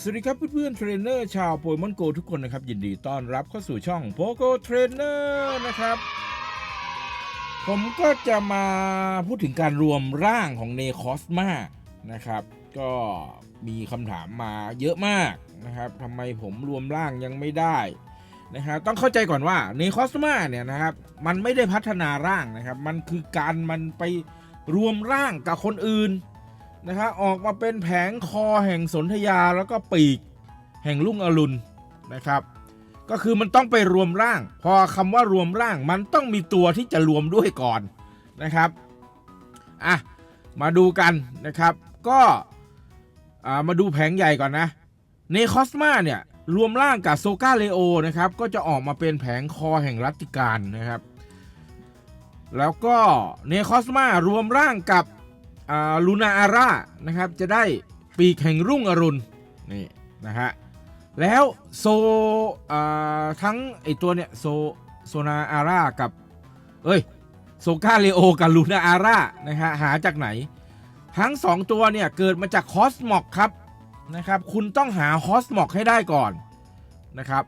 สวัสดีครับเพื่อนๆเทรนเนอร์ชาวโปเกมอนโกทุกคนนะครับ ยินดีต้อนรับเข้าสู่ช่องโปโกเทรนเนอร์นะครับ ผมก็จะมาพูดถึงการรวมร่างของเนคอสมานะครับ ก็มีคำถามมาเยอะมากนะครับทำไมผมรวมร่างยังไม่ได้ นะครับต้องเข้าใจก่อนว่าเนคอสมาเนี่ยนะครับมันไม่ได้พัฒนาร่างนะครับ มันคือการมันไปรวมร่างกับคนอื่นนะครับออกมาเป็นแผงคอแห่งสนธยาแล้วก็ปีกแห่งลุ่งอรุณนะครับ ก็คือมันต้องไปรวมร่าง พอคำว่ารวมร่างมันต้องมีตัวที่จะรวมด้วยก่อนนะครับอะมาดูกันนะครับ ก็มาดูแผงใหญ่ก่อนนะเนคอสมาเนี่ย รวมร่างกับโซกาเลโอนะครับ ก็จะออกมาเป็นแผงคอแห่งรัติการนะครับ แล้วก็เนคอสมารวมร่างกับลูนาอาร่านะครับ จะได้ปีกแห่งรุ่งอรุณนี่นะฮะแล้วโซทั้งไอตัวเนี่ยโซโซนาอาร่ากับ เอ้ยโซกาเลโอกับลูนาอาร่านะฮะหาจากไหน ทั้งสองตัวเนี่ยเกิดมาจากคอสมอกครับ นะครับ คุณต้องหาคอสมอกให้ได้ก่อนนะครับ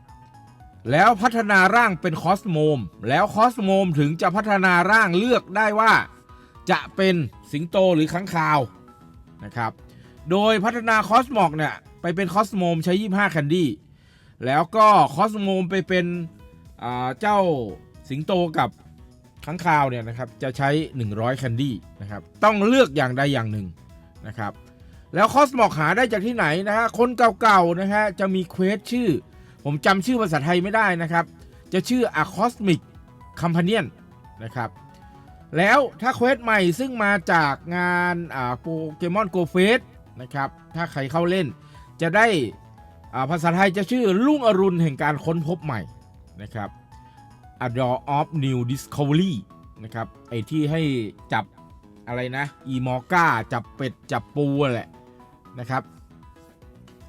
แล้วพัฒนาร่างเป็นคอสโมม แล้วคอสโมมถึงจะพัฒนาร่างเลือกได้ว่า จะเป็นสิงโตหรือค้างคาวนะครับ โดยพัฒนาคอสมอกเนี่ยไปเป็นคอสโมมใช้ 25แคนดี้ แล้วก็คอสโมมไปเป็นเจ้าสิงโตกับค้างคาวเนี่ยนะครับจะใช้ 100แคนดี้นะครับ ต้องเลือกอย่างใดอย่างหนึ่งนะครับ แล้วคอสมอกหาได้จากที่ไหนนะฮะคนเก่าๆนะฮะจะมีเควสชื่อ ผมจำชื่อภาษาไทยไม่ได้นะครับ จะชื่อ A Cosmic Companion นะครับแล้วถ้าเควสใหม่ซึ่งมาจากงานอ่าโปเกมอนโกเฟสนะครับถ้าใครเข้าเล่น จะได้อ่าภาษาไทยจะชื่อลุ่งอรุณแห่งการค้นพบใหม่นะครับ A Door of New Discovery นะครับไอที่ให้จับอะไรนะ อีมอก้าจับเป็ด จับปูแหละ นะครับ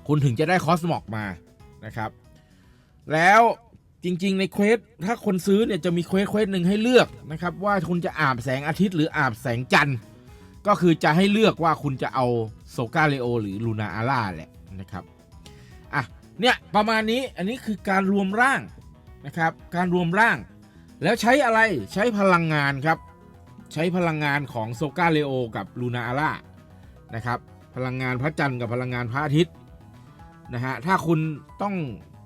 คุณถึงจะได้คอสมอกมานะครับ แล้วจริง ๆ ในเควสถ้าคนซื้อเนี่ยจะมีเควสเควสหนึ่งให้เลือกนะครับ ว่าคุณจะอาบแสงอาทิตย์หรืออาบแสงจันทร์ก็คือจะให้เลือกว่าคุณจะเอาโซกาเลโอหรือลูนาอาร่าแหละนะครับอะเนี่ยประมาณนี้อันนี้คือการรวมร่างนะครับ การรวมร่าง แล้วใช้อะไรใช้พลังงานครับ ใช้พลังงานของโซกาเลโอกับลูนาอาร่านะครับ พลังงานพระจันทร์กับพลังงานพระอาทิตย์นะฮะถ้าคุณต้อง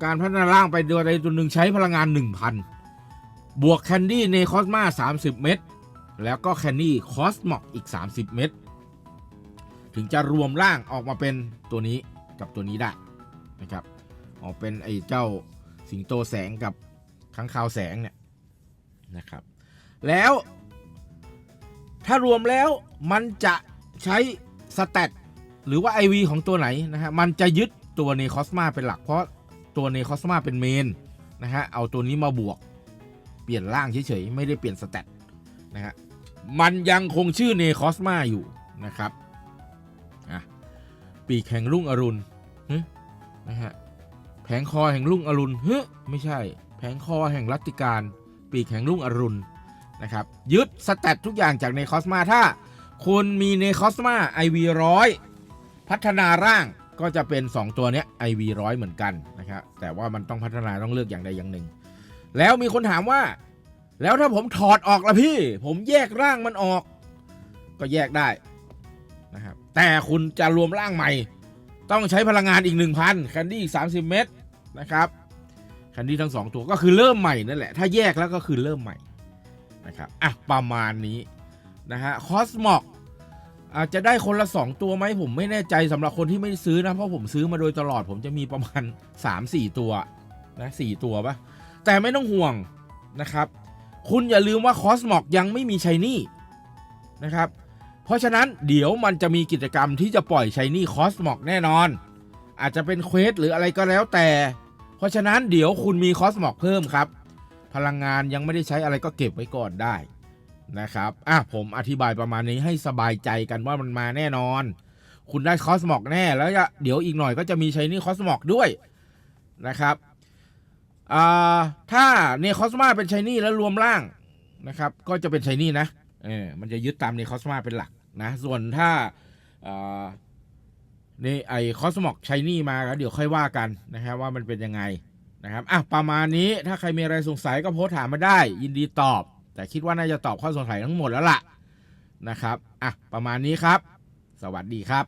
การพัฒนาร่างไปโดยใดตัวหนึ่งใช้พลังงาน 1,000 บวกแคนดี้ในคอสมา30 เม็ดแล้วก็แคนดี้คอสมอกอีก 30 เม็ดถึงจะรวมร่างออกมาเป็นตัวนี้กับตัวนี้ได้นะครับออกเป็นไอ้เจ้าสิงโตแสงกับค้างคาวแสงเนี่ยนะครับ แล้วถ้ารวมแล้วมันจะใช้สเตต หรือว่า IV ของตัวไหนนะฮะมันจะยึดตัวเนคอสมาเป็นหลักเพราะตัวเนคอสมาเป็นเมนนะฮะเอาตัวนี้มาบวก เปลี่ยนร่างเฉยๆไม่ได้เปลี่ยนสเตตนะฮะมันยังคงชื่อเนคอสมาอยู่นะครับอะปีกแห่งรุ่งอรุณนะฮะแผงคอแห่งรุ่งอรุณเฮึไม่ใช่ แผงคอแห่งรัตติการ ปีกแห่งรุ่งอรุณนะครับยึดสเตตทุกอย่างจากเนคอสมาถ้าคุณมีเนคอสมาไอวีร้อย พัฒนาร่างก็จะเป็น 2 ตัวเนี้ย IV ร้อยเหมือนกันนะครับแต่ว่ามันต้องพัฒนาต้องเลือกอย่างใดอย่างหนึ่ง แล้วมีคนถามว่า แล้วถ้าผมถอดออกละพี่ ผมแยกร่างมันออก ก็แยกได้นะครับแต่คุณจะรวมร่างใหม่ ต้องใช้พลังงานอีก 1,000 แคนดี้30 เม็ดนะครับแคนดี้ทั้ง 2 ตัวก็คือเริ่มใหม่นั่นแหละ ถ้าแยกแล้วก็คือเริ่มใหม่นะครับอะประมาณนี้นะฮะคอสมอก อาจจะได้คนละ 2 ตัวไหมผมไม่แน่ใจสำหรับคนที่ไม่ซื้อนะ เพราะผมซื้อมาโดยตลอดผมจะมีประมาณ 3-4 ตัวนะสตัวปะแต่ไม่ต้องห่วงนะครับ คุณอย่าลืมว่าคอสมอกยังไม่มีชัยนี่นะครับ เพราะฉะนั้นเดี๋ยวมันจะมีกิจกรรมที่จะปล่อยชัยนี่คอสมอกแน่นอน อาจจะเป็นเควสหรืออะไรก็แล้วแต่ เพราะฉะนั้นเดี๋ยวคุณมีคอสมอกเพิ่มครับ พลังงานยังไม่ได้ใช้อะไรก็เก็บไว้ก่อนได้ นะครับอะผมอธิบายประมาณนี้ให้สบายใจกันว่ามันมาแน่นอน คุณได้คอสมอกแน่แล้วเดี๋ยวอีกหน่อยก็จะมีชายนี่คอสมอกด้วยนะครับอ่าถ้าเนคอสมาเป็นชายนี่แล้วรวมร่างนะครับ ก็จะเป็นชายนี่นะเออมันจะยึดตามเนคอสมาเป็นหลักนะ ส่วนถ้าอ่าในไอคอสมอกชายนี่มาแล้วเดี๋ยวค่อยว่ากันนะครับว่ามันเป็นยังไงนะครับอะประมาณนี้ถ้าใครมีอะไรสงสัยก็โพสถามมาได้ ยินดีตอบ แต่คิดว่าน่าจะตอบข้อสงสัยทั้งหมดแล้วล่ะนะครับอะประมาณนี้ครับ สวัสดีครับ